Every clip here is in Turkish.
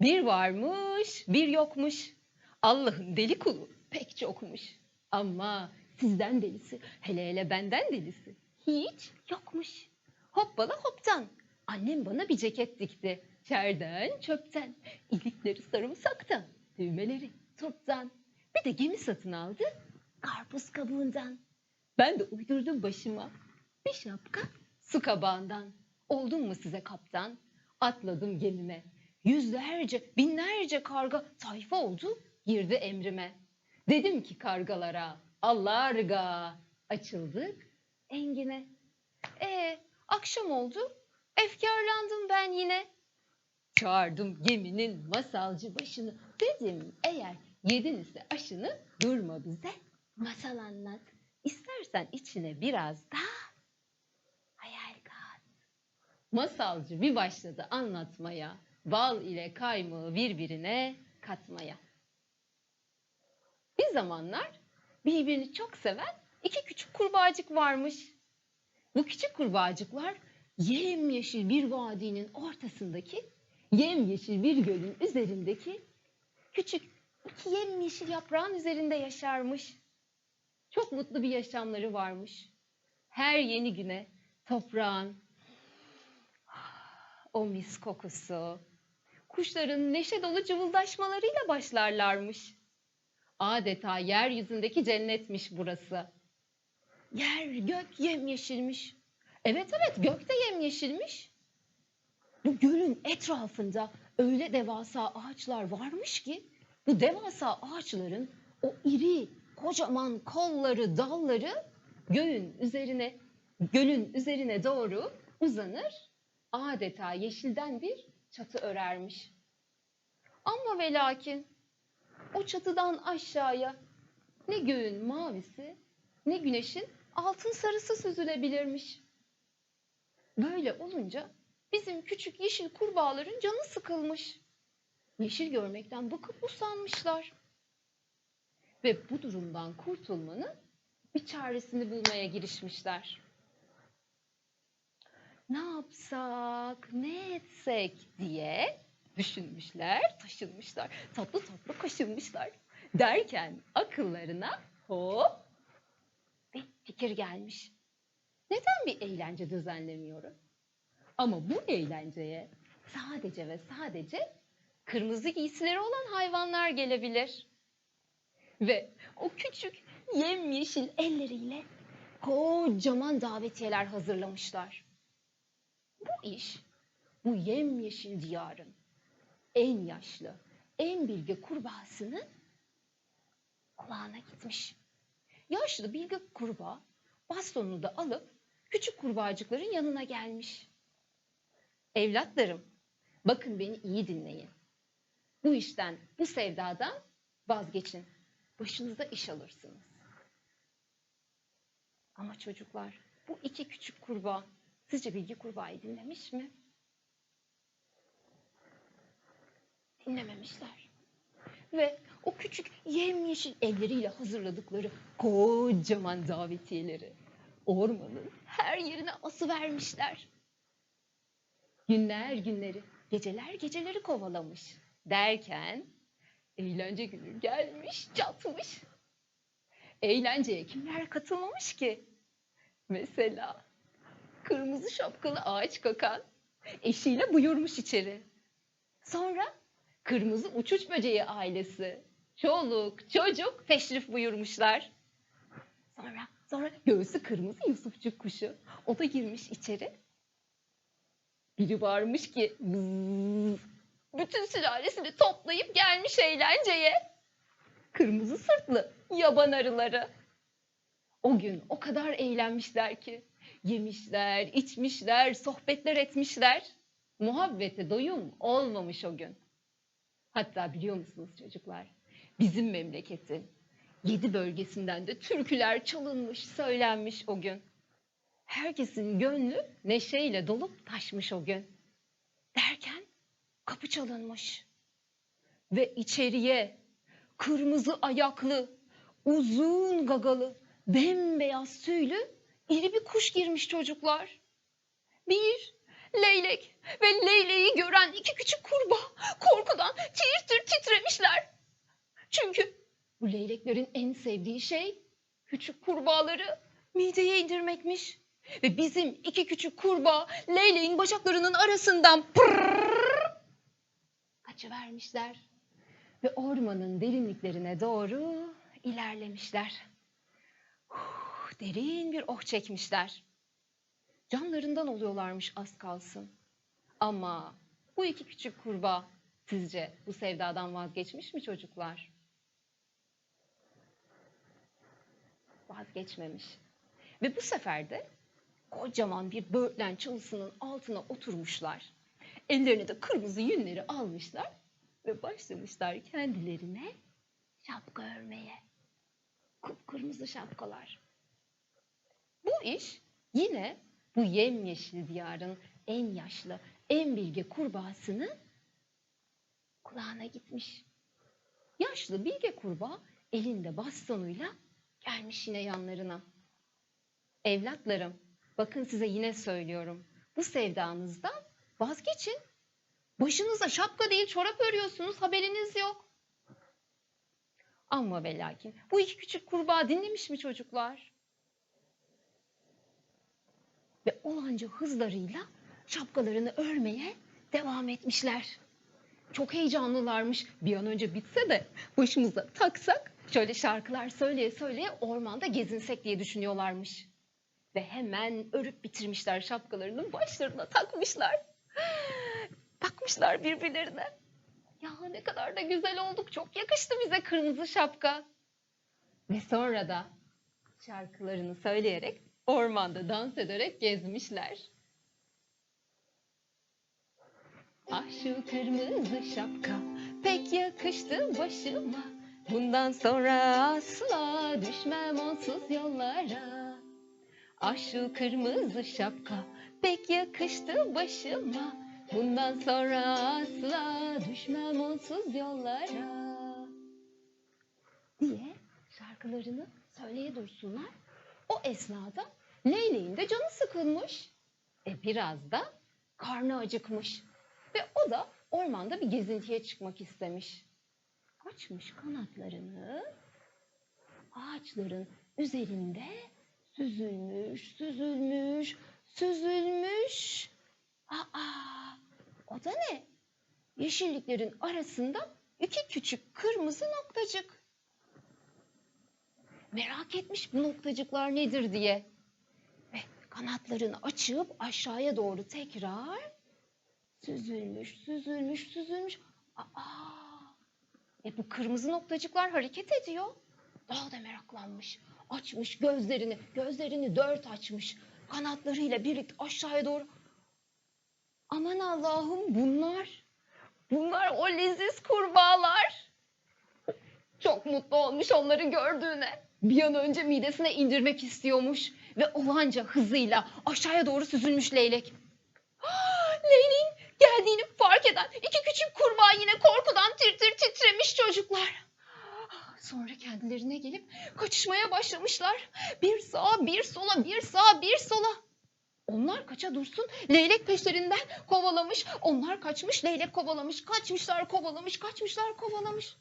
Bir varmış, bir yokmuş. Allah'ın deli kulu pek çokmuş. Ama sizden delisi, hele hele benden delisi hiç yokmuş. Hoppala hoptan. Annem bana bir ceket dikti. Çerden çöpten, ilikleri sarımsaktan, düğmeleri toptan. Bir de gemi satın aldı, karpuz kabuğundan. Ben de uydurdum başıma bir şapka su kabağından. Oldum mu size kaptan? Atladım gemime. Yüzlerce, binlerce karga tayfa oldu, girdi emrime. Dedim ki kargalara, Allarga, açıldık engine. E akşam oldu, efkarlandım ben yine. Çağırdım geminin masalcı başını. Dedim eğer yedin ise aşını durma bize masal anlat. İstersen içine biraz daha hayal kat. Masalcı bir başladı anlatmaya. Bal ile kaymağı birbirine katmaya. Bir zamanlar birbirini çok seven iki küçük kurbağacık varmış. Bu küçük kurbağacıklar yemyeşil bir vadinin ortasındaki yemyeşil bir gölün üzerindeki küçük iki yemyeşil yaprağın üzerinde yaşarmış. Çok mutlu bir yaşamları varmış. Her yeni güne toprağın o mis kokusu, kuşların neşe dolu cıvıldaşmalarıyla başlarlarmış. Adeta yeryüzündeki cennetmiş burası. Yer gök yemyeşilmiş. Evet evet gök de yemyeşilmiş. Bu gölün etrafında öyle devasa ağaçlar varmış ki bu devasa ağaçların o iri kocaman kolları, dalları göğün üzerine, gölün üzerine doğru uzanır. Adeta yeşilden bir çatı örermiş. Ama ve lakin o çatıdan aşağıya ne göğün mavisi ne güneşin altın sarısı süzülebilirmiş. Böyle olunca bizim küçük yeşil kurbağaların canı sıkılmış. Yeşil görmekten bıkıp usanmışlar. Ve bu durumdan kurtulmanın bir çaresini bulmaya girişmişler. Ne yapsak, ne etsek diye düşünmüşler, taşınmışlar. Tatlı tatlı kaşınmışlar. Derken akıllarına hop bir fikir gelmiş. Neden bir eğlence düzenlemiyorum? Ama bu eğlenceye sadece ve sadece kırmızı giysileri olan hayvanlar gelebilir. Ve o küçük yemyeşil elleriyle kocaman davetiyeler hazırlamışlar. Bu iş bu yemyeşil diyarın en yaşlı, en bilge kurbağasının kulağına gitmiş. Yaşlı bilge kurbağa bastonunu da alıp küçük kurbağacıkların yanına gelmiş. Evlatlarım, bakın beni iyi dinleyin. Bu işten, bu sevdadan vazgeçin. Başınıza iş alırsınız. Ama çocuklar, bu iki küçük kurbağa sizce bilgi kurbağayı dinlemiş mi? Dinlememişler. Ve o küçük yemyeşil elleriyle hazırladıkları kocaman davetiyeleri ormanın her yerine asıvermişler. Günler günleri, geceler geceleri kovalamış. Derken eğlence günü gelmiş, çatmış. Eğlenceye kimler katılmamış ki? Mesela kırmızı şapkalı ağaç kakan eşiyle buyurmuş içeri. Sonra kırmızı uçuş böceği ailesi, çoluk, çocuk teşrif buyurmuşlar. Sonra sonra göğsü kırmızı Yusufçuk kuşu. O da girmiş içeri. Biri varmış ki "Bzzz." bütün sülalesini toplayıp gelmiş eğlenceye. Kırmızı sırtlı yaban arıları. O gün o kadar eğlenmişler ki yemişler, içmişler, sohbetler etmişler. Muhabbete doyum olmamış o gün. Hatta biliyor musunuz çocuklar? Bizim memleketin yedi bölgesinden de türküler çalınmış, söylenmiş o gün. Herkesin gönlü neşeyle dolup taşmış o gün. Derken kapı çalınmış. Ve içeriye kırmızı ayaklı, uzun gagalı, bembeyaz tüylü iri bir kuş girmiş çocuklar. Bir leylek ve leyleği gören iki küçük kurbağa korkudan tir tir titremişler. Çünkü bu leyleklerin en sevdiği şey küçük kurbağaları mideye indirmekmiş. Ve bizim iki küçük kurbağa leyleğin bacaklarının arasından pırrrr kaçıvermişler. Ve ormanın derinliklerine doğru ilerlemişler. Huh, derin bir oh çekmişler. Canlarından oluyorlarmış az kalsın. Ama bu iki küçük kurbağa sizce bu sevdadan vazgeçmiş mi çocuklar? Vazgeçmemiş. Ve bu sefer de kocaman bir böğürtlen çalısının altına oturmuşlar. Ellerine de kırmızı yünleri almışlar ve başlamışlar kendilerine şapka örmeye. Kıpkırmızı şapkalar. Bu iş yine bu yemyeşil diyarın en yaşlı, en bilge kurbağasının kulağına gitmiş. Yaşlı bilge kurbağa elinde bastonuyla gelmiş yine yanlarına. Evlatlarım, bakın size yine söylüyorum. Bu sevdanızdan vazgeçin. Başınıza şapka değil çorap örüyorsunuz, haberiniz yok. Ama ve lakin bu iki küçük kurbağa dinlemiş mi çocuklar? Ve olanca hızlarıyla şapkalarını örmeye devam etmişler. Çok heyecanlılarmış. Bir an önce bitse de başımıza taksak şöyle şarkılar söyleye söyleye ormanda gezinsek diye düşünüyorlarmış. Ve hemen örüp bitirmişler şapkalarını başlarına takmışlar. Bakmışlar birbirlerine. Ya ne kadar da güzel olduk. Çok yakıştı bize kırmızı şapka. Ve sonra da şarkılarını söyleyerek ormanda dans ederek gezmişler. Ah şu kırmızı şapka pek yakıştı başıma. Bundan sonra asla düşmem onsuz yollara. Ah şu kırmızı şapka pek yakıştı başıma. Bundan sonra asla düşmem onsuz yollara. Diye şarkılarını söyleye dursunlar. O esnada Leyleğin de canı sıkılmış. E biraz da karnı acıkmış. Ve o da ormanda bir gezintiye çıkmak istemiş. Açmış kanatlarını ağaçların üzerinde süzülmüş, süzülmüş, süzülmüş. Aa, o da ne? Yeşilliklerin arasında iki küçük kırmızı noktacık. Merak etmiş bu noktacıklar nedir diye. Kanatlarını açıp aşağıya doğru tekrar süzülmüş, süzülmüş, süzülmüş. Aa, e bu kırmızı noktacıklar hareket ediyor. Daha da meraklanmış. Açmış gözlerini, gözlerini dört açmış. Kanatlarıyla birlikte aşağıya doğru. Aman Allah'ım bunlar, bunlar o leziz kurbağalar. Çok mutlu olmuş onları gördüğüne. Bir an önce midesine indirmek istiyormuş. Ve olanca hızıyla aşağıya doğru süzülmüş leylek. Leyleğin geldiğini fark eden iki küçük kurbağa yine korkudan tir tir titremiş çocuklar. Sonra kendilerine gelip kaçışmaya başlamışlar. Bir sağa, bir sola, bir sağa, bir sola. Onlar kaça dursun, leylek peşlerinden kovalamış. Onlar kaçmış, leylek kovalamış. Kaçmışlar, kovalamış, kaçmışlar, kovalamış.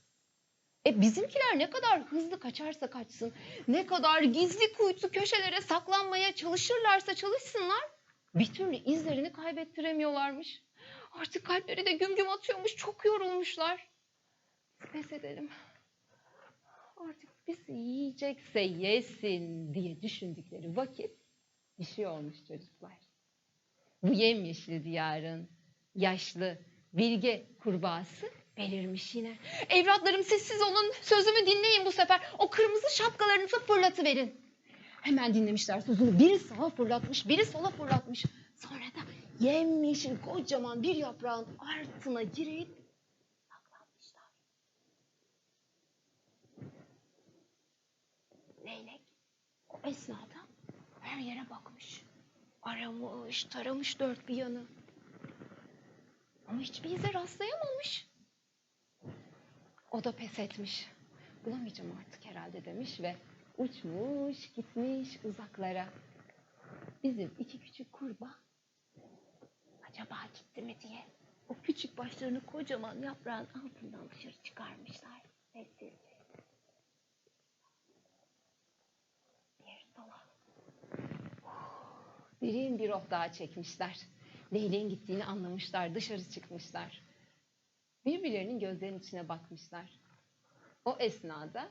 E bizimkiler ne kadar hızlı kaçarsa kaçsın, ne kadar gizli kuytu köşelere saklanmaya çalışırlarsa çalışsınlar, bir türlü izlerini kaybettiremiyorlarmış. Artık kalpleri de güm güm atıyormuş, çok yorulmuşlar. Pes edelim. Artık bizi yiyecekse yesin diye düşündükleri vakit bir şey olmuş çocuklar. Bu yemyeşil diyarın yaşlı, bilge kurbağası belirmiş yine. Evlatlarım sessiz olun, sözümü dinleyin bu sefer. O kırmızı şapkalarınızı fırlatıverin. Hemen dinlemişler sözünü. Biri sağa fırlatmış, biri sola fırlatmış. Sonra da yemyeşil kocaman bir yaprağın altına girip saklanmışlar. Leylek o esnada her yere bakmış. Aramış, taramış dört bir yanı. Ama hiçbir ize rastlayamamış. O da pes etmiş. Bulamayacağım artık herhalde demiş ve uçmuş gitmiş uzaklara. Bizim iki küçük kurbağa acaba gitti mi diye o küçük başlarını kocaman yaprağın altından dışarı çıkarmışlar. Sessizce. Bir sola. Derin bir oh daha çekmişler. Leyleğin gittiğini anlamışlar. Dışarı çıkmışlar. Birbirlerinin gözlerinin içine bakmışlar. O esnada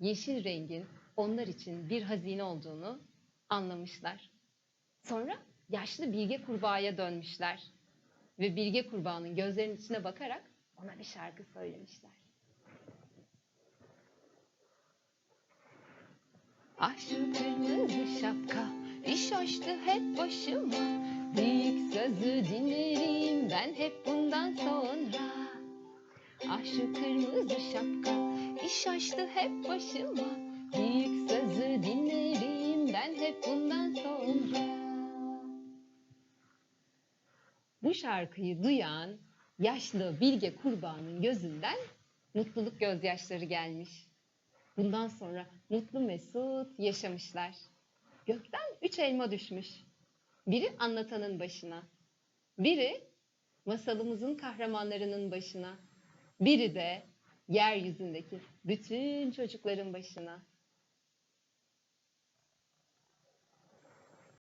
yeşil rengin onlar için bir hazine olduğunu anlamışlar. Sonra yaşlı bilge kurbağaya dönmüşler. Ve bilge kurbağanın gözlerinin içine bakarak ona bir şarkı söylemişler. Ah şu kırmızı şapka iş açtı hep başıma Büyük sözü dinlerim ben hep bundan sonra Ah şu kırmızı şapka iş açtı hep başıma Büyük sözü dinlerim ben hep bundan sonra Bu şarkıyı duyan yaşlı bilge kurbağanın gözünden mutluluk gözyaşları gelmiş. Bundan sonra mutlu mesut yaşamışlar. Gökten üç elma düşmüş. Biri anlatanın başına. Biri masalımızın kahramanlarının başına. Biri de yeryüzündeki bütün çocukların başına.